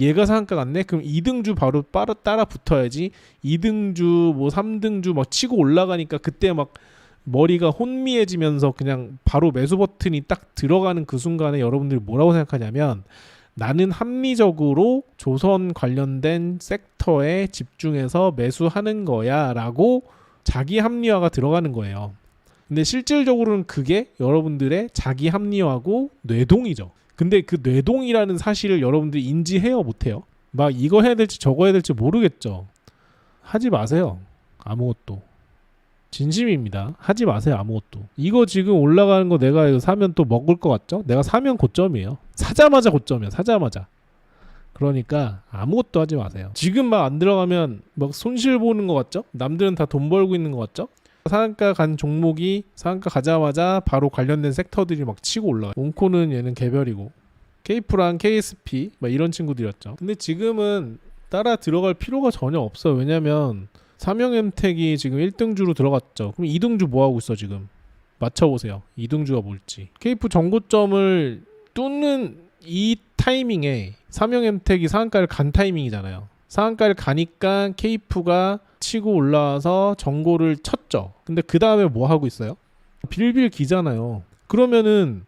얘가 상한가 같네? 그럼 2등주 바로 따라, 따라 붙어야지 2등주 뭐 3등주 막 치고 올라가니까 그때 막 머리가 혼미해지면서 그냥 바로 매수 버튼이 딱 들어가는 그 순간에 여러분들이 뭐라고 생각하냐면 나는 합리적으로 조선 관련된 섹터에 집중해서 매수하는 거야 라고 자기 합리화가 들어가는 거예요. 근데 실질적으로는 그게 여러분들의 자기 합리화고 뇌동이죠. 근데 그 뇌동이라는 사실을 여러분들이 인지해요 못해요? 막 이거 해야 될지 저거 해야 될지 모르겠죠. 하지 마세요. 아무것도. 진심입니다. 하지 마세요 아무것도. 이거 지금 올라가는 거 내가 사면 또 먹을 것 같죠? 내가 사면 고점이에요. 사자마자 고점이야. 사자마자. 그러니까 아무것도 하지 마세요. 지금 막 안 들어가면 막 손실 보는 것 같죠? 남들은 다 돈 벌고 있는 것 같죠? 상한가 간 종목이 상한가 가자마자 바로 관련된 섹터들이 막 치고 올라와요. 온코는 얘는 개별이고 케이프랑 KSP 막 이런 친구들이었죠. 근데 지금은 따라 들어갈 필요가 전혀 없어요. 왜냐면 삼형엠텍이 지금 1등주로 들어갔죠. 그럼 2등주 뭐 하고 있어 지금? 맞춰보세요. 2등주가 뭘지. 케이프 정고점을 뚫는 이 타이밍에 삼형엠텍이 상한가를 간 타이밍이잖아요. 상한가를 가니까 케이프가 치고 올라와서 정고를 쳤죠. 근데 그 다음에 뭐 하고 있어요? 빌빌 기잖아요. 그러면은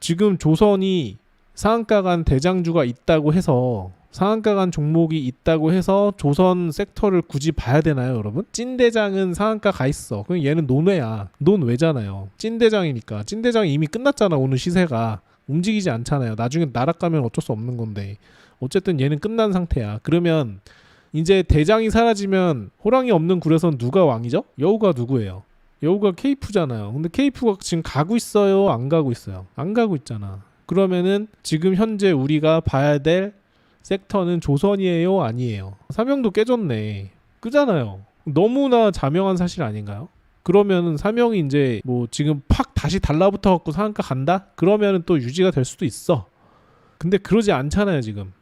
지금 조선이 상한가 간 대장주가 있다고 해서 상한가 간 종목이 있다고 해서 조선 섹터를 굳이 봐야 되나요, 여러분? 찐대장은 상한가 가 있어. 그럼 얘는 논외야. 논외잖아요. 찐대장이니까. 찐대장이 이미 끝났잖아, 오늘 시세가. 움직이지 않잖아요. 나중에 나락가면 어쩔 수 없는 건데. 어쨌든 얘는 끝난 상태야. 그러면 이제 대장이 사라지면 호랑이 없는 굴에선 누가 왕이죠? 여우가 누구예요? 여우가 케이프잖아요. 근데 케이프가 지금 가고 있어요? 안 가고 있어요? 안 가고 있잖아. 그러면은 지금 현재 우리가 봐야 될 섹터는 조선이에요? 아니에요? 사명도 깨졌네. 끄잖아요. 너무나 자명한 사실 아닌가요? 그러면은 사명이 이제 뭐 지금 팍 다시 달라붙어 갖고 상한가 간다? 그러면은 또 유지가 될 수도 있어. 근데 그러지 않잖아요, 지금.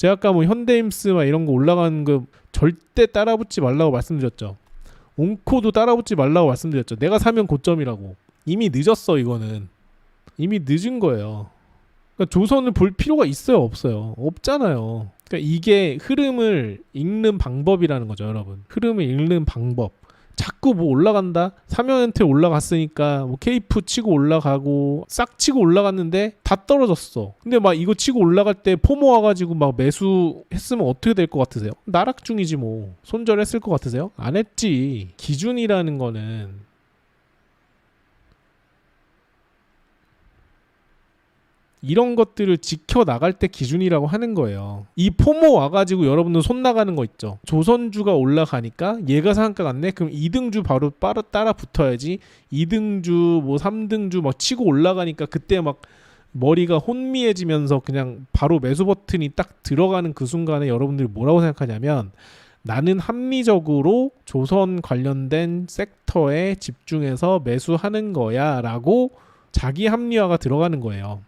제가 아까 뭐 현대임스 막 이런 거 올라가는 거 절대 따라붙지 말라고 말씀드렸죠. 온코도 따라붙지 말라고 말씀드렸죠. 내가 사면 고점이라고. 이미 늦었어 이거는. 이미 늦은 거예요. 그러니까 조선을 볼 필요가 있어요, 없어요? 없잖아요. 그러니까 이게 흐름을 읽는 방법이라는 거죠, 여러분. 흐름을 읽는 방법. 자꾸 뭐 올라간다. 사면한테 올라갔으니까 뭐 케이프 치고 올라가고 싹 치고 올라갔는데 다 떨어졌어. 근데 막 이거 치고 올라갈 때 포모 와가지고 막 매수했으면 어떻게 될 것 같으세요? 나락 중이지 뭐. 손절했을 것 같으세요? 안 했지. 기준이라는 거는 이런 것들을 지켜 나갈 때 기준이라고 하는 거예요. 이 포모 와가지고 여러분들 손 나가는 거 있죠. 조선주가 올라가니까 얘가 상한가 같네. 그럼 2등주 바로 따라, 따라 붙어야지. 2등주 뭐 3등주 막 치고 올라가니까 그때 막 머리가 혼미해지면서 그냥 바로 매수 버튼이 딱 들어가는 그 순간에 여러분들이 뭐라고 생각하냐면 나는 합리적으로 조선 관련된 섹터에 집중해서 매수하는 거야 라고 자기 합리화가 들어가는 거예요.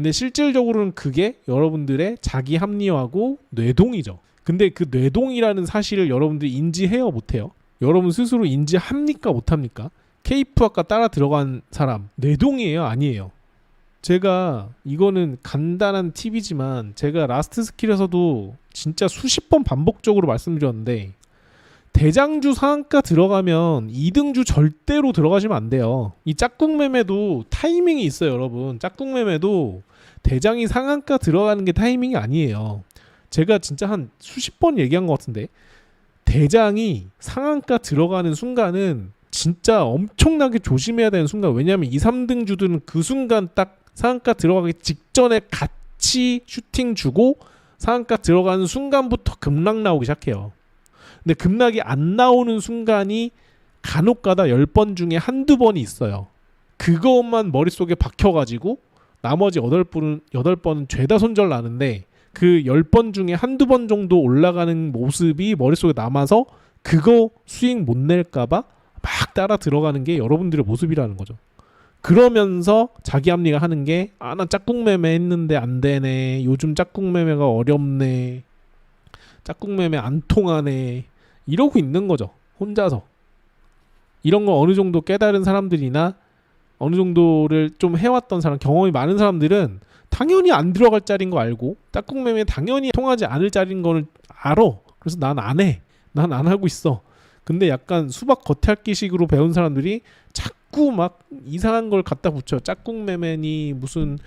근데 실질적으로는 그게 여러분들의 자기 합리화고 뇌동이죠. 근데 그 뇌동이라는 사실을 여러분들이 인지해요 못해요? 여러분 스스로 인지합니까 못합니까? 케이프 아까 따라 들어간 사람 뇌동이에요 아니에요? 제가 이거는 간단한 팁이지만 제가 라스트 스킬에서도 진짜 수십 번 반복적으로 말씀드렸는데 대장주 상한가 들어가면 2등주 절대로 들어가시면 안 돼요. 이 짝꿍 매매도 타이밍이 있어요, 여러분. 짝꿍 매매도 대장이 상한가 들어가는 게 타이밍이 아니에요. 제가 진짜 한 수십 번 얘기한 것 같은데 대장이 상한가 들어가는 순간은 진짜 엄청나게 조심해야 되는 순간 왜냐하면 2, 3등 주들은 그 순간 딱 상한가 들어가기 직전에 같이 슈팅 주고 상한가 들어가는 순간부터 급락 나오기 시작해요. 근데 급락이 안 나오는 순간이 간혹 가다 10번 중에 한두 번이 있어요. 그것만 머릿속에 박혀가지고 나머지 8번은, 8번은 죄다 손절 나는데 그 10번 중에 한두 번 정도 올라가는 모습이 머릿속에 남아서 그거 수익 못 낼까봐 막 따라 들어가는 게 여러분들의 모습이라는 거죠. 그러면서 자기 합리가 하는 게 아 나 짝꿍 매매 했는데 안 되네. 요즘 짝꿍 매매가 어렵네. 짝꿍 매매 안 통하네. 이러고 있는 거죠. 혼자서. 이런 거 어느 정도 깨달은 사람들이나 어느 정도를 좀 해왔던 사람, 경험이 많은 사람들은 당연히 안 들어갈 자리인 거 알고 짝꿍매매 당연히 통하지 않을 자리인 거를 알아. 그래서 난 안 해. 난 안 하고 있어. 근데 약간 수박 겉핥기식으로 배운 사람들이 자꾸 막 이상한 걸 갖다 붙여. 짝꿍매매니 무슨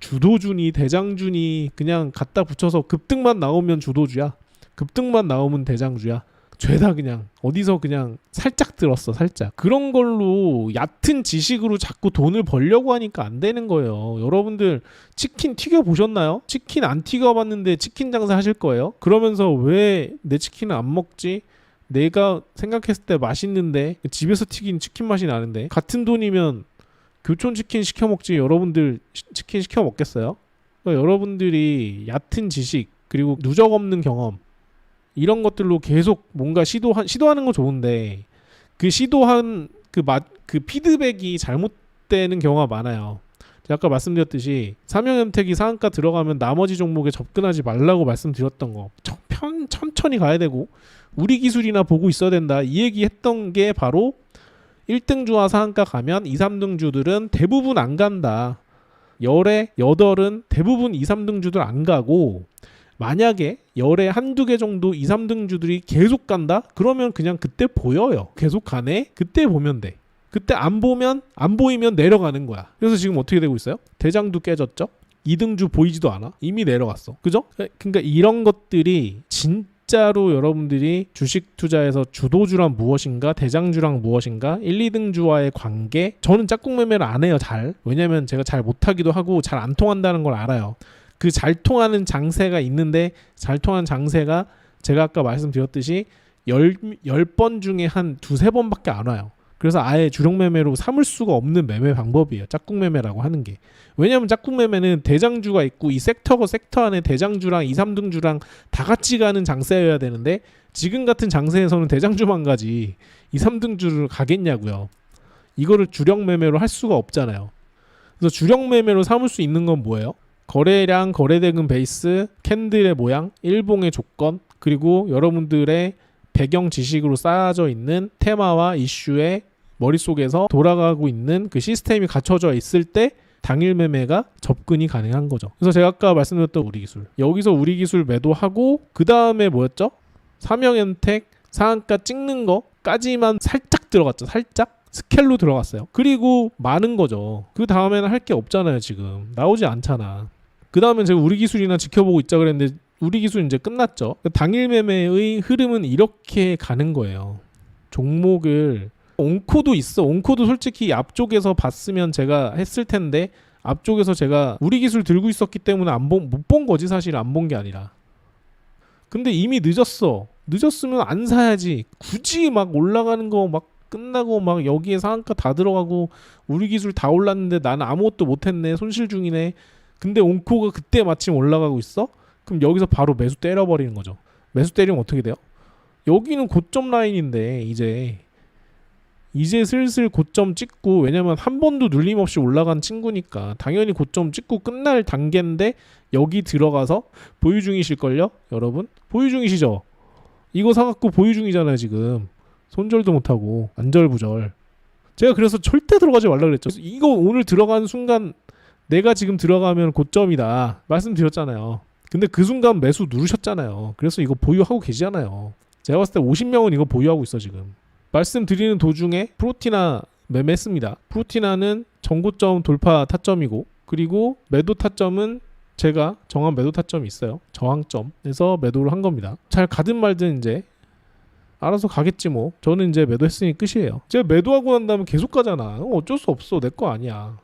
주도주니 대장주니 그냥 갖다 붙여서 급등만 나오면 주도주야. 급등만 나오면 대장주야. 죄다 그냥 어디서 그냥 살짝 들었어 살짝 그런 걸로 얕은 지식으로 자꾸 돈을 벌려고 하니까 안 되는 거예요 여러분들 치킨 튀겨 보셨나요? 치킨 안 튀겨 봤는데 치킨 장사 하실 거예요? 그러면서 왜 내 치킨을 안 먹지? 내가 생각했을 때 맛있는데 집에서 튀긴 치킨 맛이 나는데 같은 돈이면 교촌 치킨 시켜 먹지 여러분들 시- 치킨 시켜 먹겠어요? 그러니까 여러분들이 얕은 지식 그리고 누적 없는 경험 이런 것들로 계속 뭔가 시도한 시도하는 건 좋은데 그 시도한 그 맛그 그 피드백이 잘못되는 경우가 많아요. 제가 아까 말씀드렸듯이 삼형연택이 상한가 들어가면 나머지 종목에 접근하지 말라고 말씀드렸던 거 천, 편, 천천히 가야 되고 우리 기술이나 보고 있어야 된다 이 얘기 했던 게 바로 1등주와 상한가 가면 2, 3등주들은 대부분 안 간다. 열에 여덟은 대부분 2, 3등주들 안 가고 만약에 열에 한두 개 정도 2, 3등 주들이 계속 간다? 그러면 그냥 그때 보여요. 계속 가네? 그때 보면 돼. 그때 안 보면 안 보이면 내려가는 거야. 그래서 지금 어떻게 되고 있어요? 대장도 깨졌죠? 2등주 보이지도 않아. 이미 내려갔어. 그죠? 그러니까 이런 것들이 진짜로 여러분들이 주식 투자에서 주도주란 무엇인가, 대장주랑 무엇인가, 1, 2등주와의 관계. 저는 짝꿍 매매를 안 해요, 잘. 왜냐면 제가 잘 못하기도 하고 잘 안 통한다는 걸 알아요. 그 잘 통하는 장세가 있는데 잘 통한 장세가 제가 아까 말씀드렸듯이 열, 열 번 중에 한 두세 번밖에 안 와요. 그래서 아예 주력 매매로 삼을 수가 없는 매매 방법이에요. 짝꿍 매매라고 하는 게. 왜냐하면 짝꿍 매매는 대장주가 있고 이 섹터고 섹터 안에 대장주랑 2, 3등주랑 다 같이 가는 장세여야 되는데 지금 같은 장세에서는 대장주만 가지 2, 3등주를 가겠냐고요. 이거를 주력 매매로 할 수가 없잖아요. 그래서 주력 매매로 삼을 수 있는 건 뭐예요? 거래량, 거래대금 베이스, 캔들의 모양, 일봉의 조건, 그리고 여러분들의 배경 지식으로 쌓아져 있는 테마와 이슈의 머릿속에서 돌아가고 있는 그 시스템이 갖춰져 있을 때 당일 매매가 접근이 가능한 거죠. 그래서 제가 아까 말씀드렸던 우리 기술. 여기서 우리 기술 매도하고 그 다음에 뭐였죠? 삼형연택 상한가 찍는 거까지만 살짝 들어갔죠. 살짝 스켈로 들어갔어요. 그리고 많은 거죠. 그 다음에는 할 게 없잖아요. 지금 나오지 않잖아. 그 다음엔 제가 우리 기술이나 지켜보고 있자 그랬는데 우리 기술 이제 끝났죠. 당일 매매의 흐름은 이렇게 가는 거예요. 종목을 온코도 있어. 온코도 솔직히 앞쪽에서 봤으면 제가 했을 텐데 앞쪽에서 제가 우리 기술 들고 있었기 때문에 안못 본 거지 사실 안 본 게 아니라. 근데 이미 늦었어. 늦었으면 안 사야지. 굳이 막 올라가는 거 막 끝나고 막 여기에 상한가 다 들어가고 우리 기술 다 올랐는데 나는 아무것도 못했네. 손실 중이네. 근데 온코가 그때 마침 올라가고 있어? 그럼 여기서 바로 매수 때려버리는 거죠. 매수 때리면 어떻게 돼요? 여기는 고점 라인인데 이제 이제 슬슬 고점 찍고 왜냐면 한 번도 눌림 없이 올라간 친구니까 당연히 고점 찍고 끝날 단계인데 여기 들어가서 보유 중이실걸요 여러분 보유 중이시죠 이거 사갖고 보유 중이잖아요 지금 손절도 못하고 안절부절 제가 그래서 절대 들어가지 말라 그랬죠 이거 오늘 들어가는 순간 내가 지금 들어가면 고점이다 말씀드렸잖아요 근데 그 순간 매수 누르셨잖아요 그래서 이거 보유하고 계시잖아요 제가 봤을 때 50명은 이거 보유하고 있어 지금 말씀드리는 도중에 프로티나 매매했습니다. 프로티나는 전고점 돌파 타점이고 그리고 매도 타점은 제가 정한 매도 타점이 있어요. 저항점 에서 매도를 한 겁니다. 잘 가든 말든 이제 알아서 가겠지 뭐. 저는 이제 매도했으니 끝이에요. 제가 매도하고 난 다음에 계속 가잖아. 어, 어쩔 수 없어. 내 거 아니야.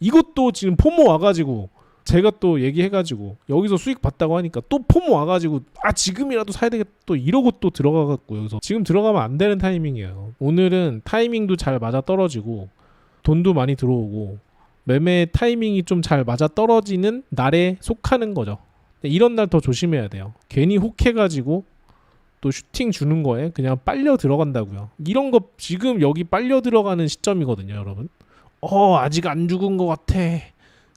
이것도 지금 포모 와가지고 제가 또 얘기해가지고 여기서 수익 봤다고 하니까 또 포모 와가지고 아 지금이라도 사야 되겠다 또 이러고 또 들어가갖고 여기서 지금 들어가면 안 되는 타이밍이에요. 오늘은 타이밍도 잘 맞아 떨어지고 돈도 많이 들어오고 매매 타이밍이 좀 잘 맞아 떨어지는 날에 속하는 거죠. 이런 날 더 조심해야 돼요. 괜히 혹해가지고 또 슈팅 주는 거에 그냥 빨려 들어간다고요. 이런 거 지금 여기 빨려 들어가는 시점이거든요, 여러분. 어 아직 안 죽은 것 같아.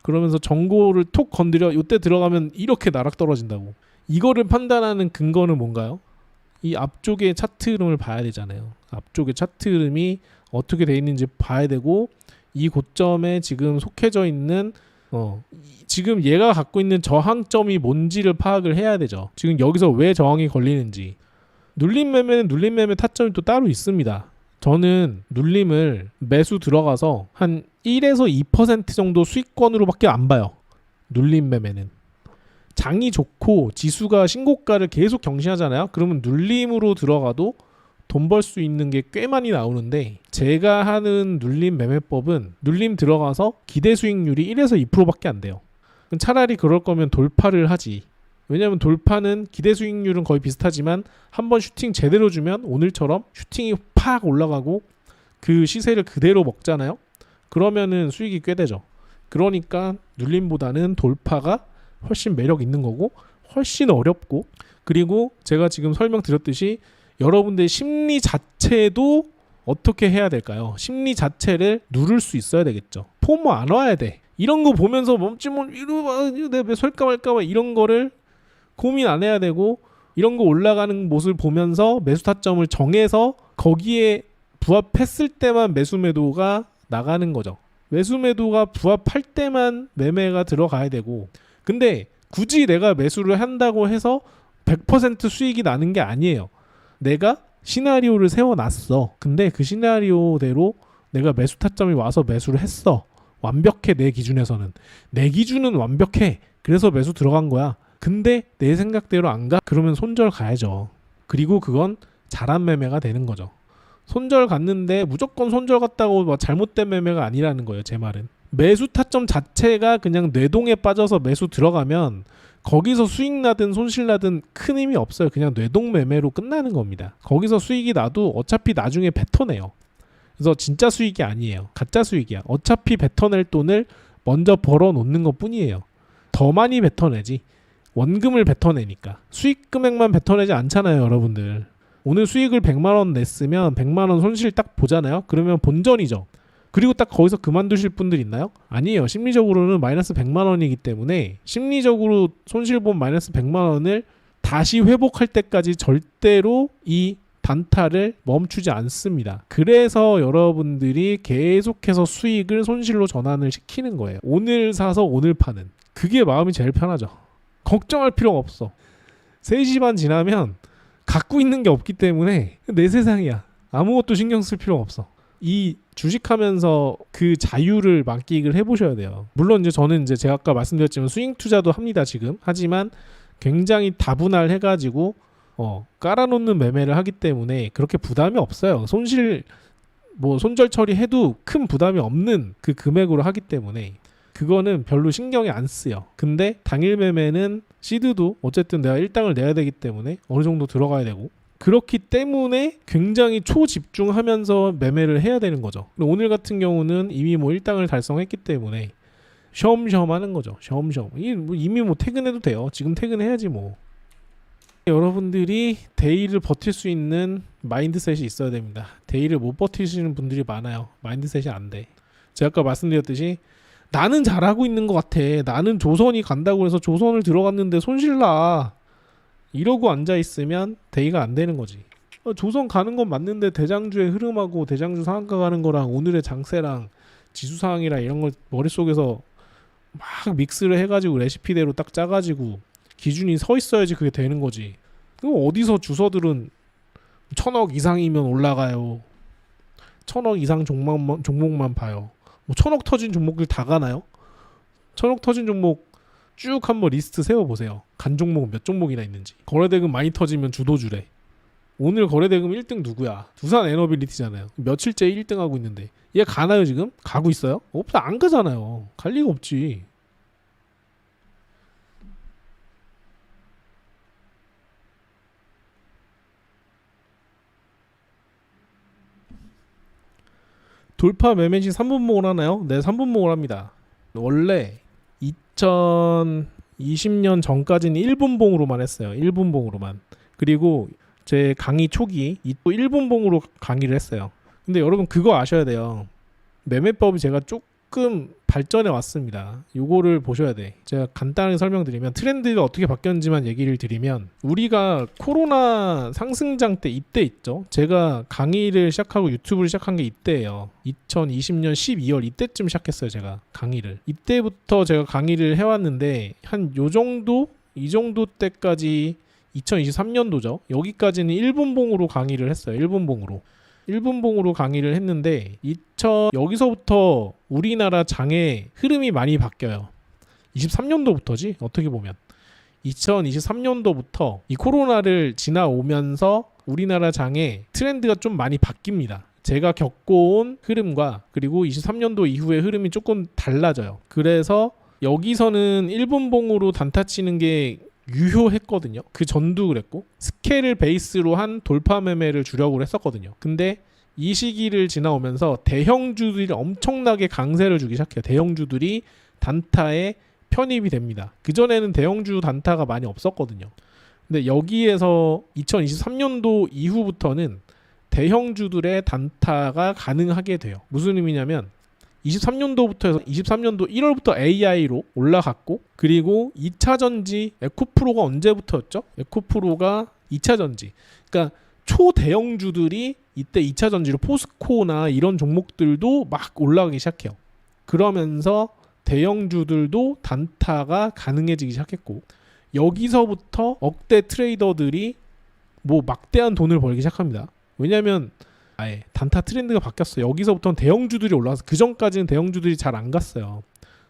그러면서 정보를 톡 건드려 이때 들어가면 이렇게 나락 떨어진다고. 이거를 판단하는 근거는 뭔가요? 이 앞쪽의 차트 흐름을 봐야 되잖아요. 앞쪽의 차트 흐름이 어떻게 돼 있는지 봐야 되고 이 고점에 지금 속해져 있는 어. 이- 지금 얘가 갖고 있는 저항점이 뭔지를 파악을 해야 되죠. 지금 여기서 왜 저항이 걸리는지. 눌림 매매는 눌림 매매 타점이 또 따로 있습니다. 저는 눌림을 매수 들어가서 한 1에서 2% 정도 수익권으로밖에 안 봐요. 눌림 매매는. 장이 좋고 지수가 신고가를 계속 경신하잖아요. 그러면 눌림으로 들어가도 돈 벌 수 있는 게 꽤 많이 나오는데 제가 하는 눌림 매매법은 눌림 들어가서 기대 수익률이 1에서 2%밖에 안 돼요. 차라리 그럴 거면 돌파를 하지. 왜냐하면 돌파는 기대 수익률은 거의 비슷하지만 한번 슈팅 제대로 주면 오늘처럼 슈팅이 팍 올라가고 그 시세를 그대로 먹잖아요. 그러면은 수익이 꽤 되죠. 그러니까 눌림보다는 돌파가 훨씬 매력 있는 거고 훨씬 어렵고 그리고 제가 지금 설명드렸듯이 여러분들의 심리 자체도 어떻게 해야 될까요? 심리 자체를 누를 수 있어야 되겠죠. 포모 안 와야 돼. 이런 거 보면서 멈지 뭐 이러 내가 설까 말까 봐 이런 거를 고민 안 해야 되고 이런 거 올라가는 모습을 보면서 매수 타점을 정해서 거기에 부합했을 때만 매수 매도가 나가는 거죠. 매수 매도가 부합할 때만 매매가 들어가야 되고 근데 굳이 내가 매수를 한다고 해서 100% 수익이 나는 게 아니에요. 내가 시나리오를 세워놨어. 근데 그 시나리오대로 내가 매수 타점이 와서 매수를 했어. 완벽해 내 기준에서는. 내 기준은 완벽해. 그래서 매수 들어간 거야. 근데 내 생각대로 안 가? 그러면 손절 가야죠. 그리고 그건 잘한 매매가 되는 거죠. 손절 갔는데 무조건 손절 갔다고 뭐 잘못된 매매가 아니라는 거예요. 제 말은. 매수 타점 자체가 그냥 뇌동에 빠져서 매수 들어가면 거기서 수익 나든 손실 나든 큰 의미 없어요. 그냥 뇌동 매매로 끝나는 겁니다. 거기서 수익이 나도 어차피 나중에 뱉어내요. 그래서 진짜 수익이 아니에요. 가짜 수익이야. 어차피 뱉어낼 돈을 먼저 벌어 놓는 것 뿐이에요. 더 많이 뱉어내지. 원금을 뱉어내니까. 수익 금액만 뱉어내지 않잖아요, 여러분들. 오늘 수익을 100만 원 냈으면 100만 원 손실 딱 보잖아요. 그러면 본전이죠. 그리고 딱 거기서 그만두실 분들 있나요? 아니에요. 심리적으로는 마이너스 100만 원이기 때문에 심리적으로 손실 본 마이너스 100만 원을 다시 회복할 때까지 절대로 이 단타를 멈추지 않습니다. 그래서 여러분들이 계속해서 수익을 손실로 전환을 시키는 거예요. 오늘 사서 오늘 파는. 그게 마음이 제일 편하죠. 걱정할 필요가 없어. 3시 반 지나면 갖고 있는 게 없기 때문에 내 세상이야. 아무것도 신경 쓸 필요가 없어. 이 주식하면서 그 자유를 만끽을 해보셔야 돼요. 물론 이제 저는 이제 제가 아까 말씀드렸지만 스윙 투자도 합니다 지금. 하지만 굉장히 다분할 해가지고 어, 깔아놓는 매매를 하기 때문에 그렇게 부담이 없어요. 손실 뭐 손절 처리해도 큰 부담이 없는 그 금액으로 하기 때문에 그거는 별로 신경이 안 쓰여. 근데 당일 매매는 시드도 어쨌든 내가 일당을 내야 되기 때문에 어느 정도 들어가야 되고 그렇기 때문에 굉장히 초집중하면서 매매를 해야 되는 거죠. 오늘 같은 경우는 이미 뭐 일당을 달성했기 때문에 쉬엄쉬엄 하는 거죠. 쉬엄쉬엄. 이뭐 이미 뭐 퇴근해도 돼요. 지금 퇴근해야지 뭐. 여러분들이 데이를 버틸 수 있는 마인드셋이 있어야 됩니다. 데이를 못 버티시는 분들이 많아요. 마인드셋이 안 돼. 제가 아까 말씀드렸듯이 나는 잘하고 있는 것 같아. 나는 조선이 간다고 해서 조선을 들어갔는데 손실나. 이러고 앉아 있으면 데이가 안 되는 거지. 어, 조선 가는 건 맞는데 대장주의 흐름하고 대장주 상한가 가는 거랑 오늘의 장세랑 지수 상황이랑 이런 걸 머릿속에서 막 믹스를 해가지고 레시피대로 딱 짜가지고 기준이 서 있어야지 그게 되는 거지. 그럼 어디서 주서들은 천억 이상이면 올라가요. 천억 이상 종목만, 종목만 봐요. 뭐 천억 터진 종목들 다 가나요? 천억 터진 종목 쭉 한번 리스트 세워보세요. 간 종목 몇 종목이나 있는지. 거래대금 많이 터지면 주도주래. 오늘 거래대금 1등 누구야? 두산 에너빌리티잖아요. 며칠째 1등 하고 있는데 얘 가나요 지금? 가고 있어요? 없어 안 가잖아요. 갈 리가 없지. 돌파 매매시 3분목을 하나요? 네, 3분목을 합니다. 원래 2020년 전까지는 1분봉으로만 했어요. 1분봉으로만. 그리고 제 강의 초기 이또 1분봉으로 강의를 했어요. 근데 여러분 그거 아셔야 돼요. 매매법이 제가 쭉 조금 발전해 왔습니다. 요거를 보셔야 돼. 제가 간단하게 설명드리면 트렌드가 어떻게 바뀌었는지만 얘기를 드리면 우리가 코로나 상승장 때 이때 있죠. 제가 강의를 시작하고 유튜브를 시작한 게 이때예요. 2020년 12월 이때쯤 시작했어요. 제가 강의를. 이때부터 제가 강의를 해 왔는데 한 요 정도 이 정도 때까지 2023년도죠. 여기까지는 일본봉으로 강의를 했어요. 일본봉으로. 일본봉으로 강의를 했는데 2000 여기서부터 우리나라 장의 흐름이 많이 바뀌어요. 23년도부터지 어떻게 보면 2023년도부터 이 코로나를 지나오면서 우리나라 장의 트렌드가 좀 많이 바뀝니다. 제가 겪어온 흐름과 그리고 23년도 이후의 흐름이 조금 달라져요. 그래서 여기서는 일본봉으로 단타 치는 게 유효했거든요. 그 전도 그랬고 스케일을 베이스로 한 돌파 매매를 주력으로 했었거든요. 근데 이 시기를 지나오면서 대형주들이 엄청나게 강세를 주기 시작해요. 대형주들이 단타에 편입이 됩니다. 그 전에는 대형주 단타가 많이 없었거든요. 근데 여기에서 2023년도 이후부터는 대형주들의 단타가 가능하게 돼요. 무슨 의미냐면 23년도부터 해서 23년도 1월부터 AI로 올라갔고 그리고 2차 전지 에코프로가 언제부터였죠? 에코프로가 2차 전지. 그러니까 초대형주들이 이때 2차 전지로 포스코나 이런 종목들도 막 올라가기 시작해요. 그러면서 대형주들도 단타가 가능해지기 시작했고 여기서부터 억대 트레이더들이 뭐 막대한 돈을 벌기 시작합니다. 왜냐하면 아예 단타 트렌드가 바뀌었어. 요 여기서부터는 대형주들이 올라와서 그 전까지는 대형주들이 잘 안 갔어요.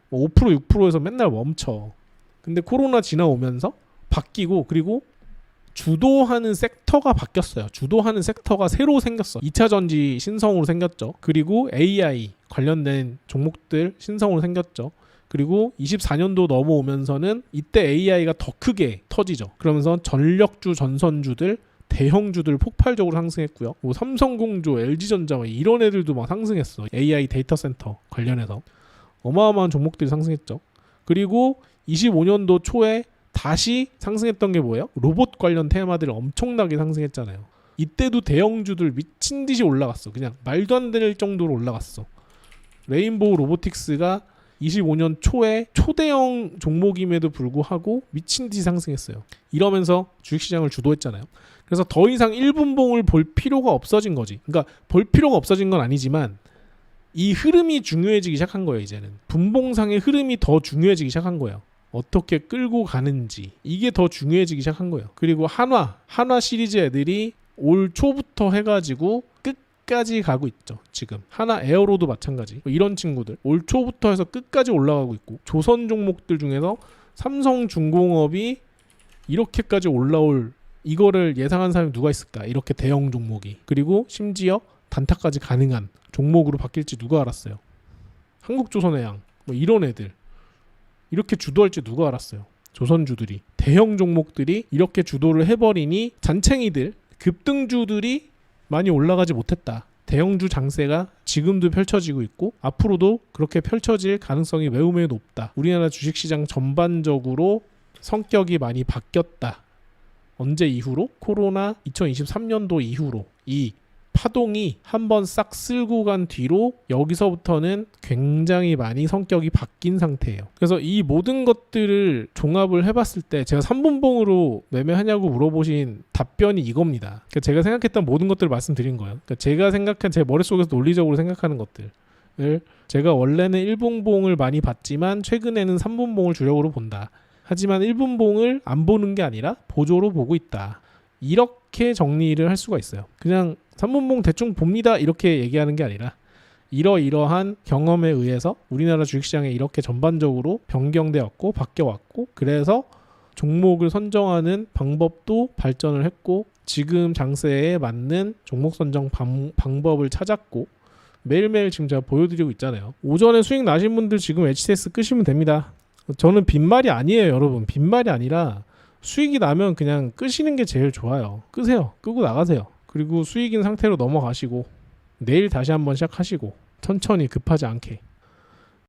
뭐 5% 6%에서 맨날 멈춰. 근데 코로나 지나오면서 바뀌고 그리고 주도하는 섹터가 바뀌었어요. 주도하는 섹터가 새로 생겼어. 2차 전지 신성으로 생겼죠. 그리고 AI 관련된 종목들 신성으로 생겼죠. 그리고 24년도 넘어오면서는 이때 AI가 더 크게 터지죠. 그러면서 전력주 전선주들 대형주들 폭발적으로 상승했고요. 뭐 삼성공조, LG전자 뭐 이런 애들도 막 상승했어. AI 데이터 센터 관련해서 어마어마한 종목들이 상승했죠. 그리고 25년도 초에 다시 상승했던 게 뭐예요? 로봇 관련 테마들이 엄청나게 상승했잖아요. 이때도 대형주들 미친 듯이 올라갔어. 그냥 말도 안 될 정도로 올라갔어. 레인보우 로보틱스가 25년 초에 초대형 종목임에도 불구하고 미친 듯이 상승했어요. 이러면서 주식시장을 주도했잖아요. 그래서 더 이상 1분봉을 볼 필요가 없어진 거지. 그러니까 볼 필요가 없어진 건 아니지만 이 흐름이 중요해지기 시작한 거예요, 이제는. 분봉상의 흐름이 더 중요해지기 시작한 거예요. 어떻게 끌고 가는지 이게 더 중요해지기 시작한 거예요. 그리고 한화, 한화 시리즈 애들이 올 초부터 해가지고 끝까지 가고 있죠. 지금 하나 에어로도 마찬가지. 뭐 이런 친구들 올 초부터 해서 끝까지 올라가고 있고 조선 종목들 중에서 삼성중공업이 이렇게까지 올라올 이거를 예상한 사람이 누가 있을까? 이렇게 대형 종목이 그리고 심지어 단타까지 가능한 종목으로 바뀔지 누가 알았어요? 한국조선해양 뭐 이런 애들 이렇게 주도할지 누가 알았어요? 조선주들이 대형 종목들이 이렇게 주도를 해버리니 잔챙이들 급등주들이 많이 올라가지 못했다. 대형주 장세가 지금도 펼쳐지고 있고 앞으로도 그렇게 펼쳐질 가능성이 매우 매우 높다. 우리나라 주식시장 전반적으로 성격이 많이 바뀌었다. 언제 이후로? 코로나 2023년도 이후로 이 파동이 한번 싹 쓸고 간 뒤로 여기서부터는 굉장히 많이 성격이 바뀐 상태예요. 그래서 이 모든 것들을 종합을 해봤을 때 제가 3분봉으로 매매하냐고 물어보신 답변이 이겁니다. 그러니까 제가 생각했던 모든 것들을 말씀드린 거예요. 그러니까 제가 생각한 제 머릿속에서 논리적으로 생각하는 것들 을 제가 원래는 1분봉을 많이 봤지만 최근에는 3분봉을 주력으로 본다. 하지만 1분봉을 안 보는 게 아니라 보조로 보고 있다. 이렇게 정리를 할 수가 있어요. 그냥 3분봉 대충 봅니다. 이렇게 얘기하는 게 아니라 이러이러한 경험에 의해서 우리나라 주식시장에 이렇게 전반적으로 변경되었고 바뀌어왔고 그래서 종목을 선정하는 방법도 발전을 했고 지금 장세에 맞는 종목 선정 방, 방법을 찾았고 매일매일 지금 제가 보여드리고 있잖아요. 오전에 수익 나신 분들 지금 HTS 끄시면 됩니다. 저는 빈말이 아니에요, 여러분. 빈말이 아니라 수익이 나면 그냥 끄시는 게 제일 좋아요. 끄세요. 끄고 나가세요. 그리고 수익인 상태로 넘어가시고 내일 다시 한번 시작하시고 천천히 급하지 않게